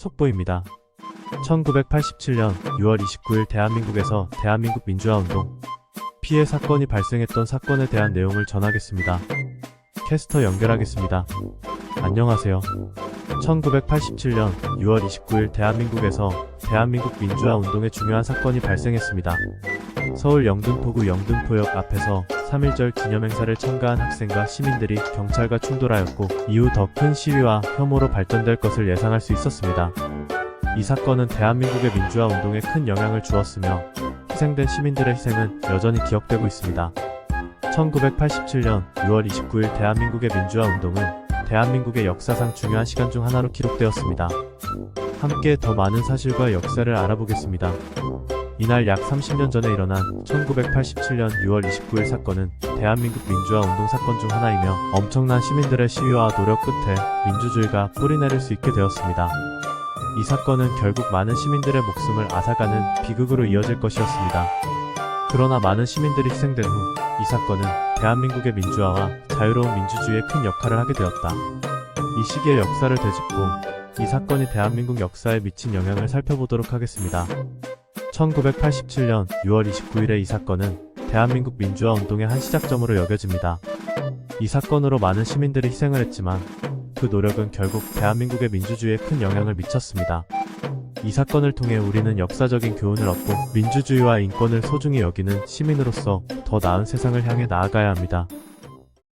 속보입니다. 1987년 6월 29일 대한민국에서 대한민국 민주화 운동 피해 사건이 발생했던 사건에 대한 내용을 전하겠습니다. 캐스터 연결하겠습니다. 안녕하세요. 1987년 6월 29일 대한민국에서 대한민국 민주화 운동의 중요한 사건이 발생했습니다. 서울 영등포구 영등포역 앞에서 3.1절 기념행사를 참가한 학생과 시민들이 경찰과 충돌하였고 이후 더 큰 시위와 혐오로 발전될 것을 예상할 수 있었습니다. 이 사건은 대한민국의 민주화 운동에 큰 영향을 주었으며 희생된 시민들의 희생은 여전히 기억되고 있습니다. 1987년 6월 29일 대한민국의 민주화 운동은 대한민국의 역사상 중요한 시간 중 하나로 기록되었습니다. 함께 더 많은 사실과 역사를 알아보겠습니다. 이날 약 30년 전에 일어난 1987년 6월 29일 사건은 대한민국 민주화 운동 사건 중 하나이며 엄청난 시민들의 시위와 노력 끝에 민주주의가 뿌리내릴 수 있게 되었습니다. 이 사건은 결국 많은 시민들의 목숨을 앗아가는 비극으로 이어질 것이었습니다. 그러나 많은 시민들이 희생된 후 이 사건은 대한민국의 민주화와 자유로운 민주주의에 큰 역할을 하게 되었다. 이 시기의 역사를 되짚고 이 사건이 대한민국 역사에 미친 영향을 살펴보도록 하겠습니다. 1987년 6월 29일의 이 사건은 대한민국 민주화 운동의 한 시작점으로 여겨집니다. 이 사건으로 많은 시민들이 희생을 했지만 그 노력은 결국 대한민국의 민주주의에 큰 영향을 미쳤습니다. 이 사건을 통해 우리는 역사적인 교훈을 얻고 민주주의와 인권을 소중히 여기는 시민으로서 더 나은 세상을 향해 나아가야 합니다.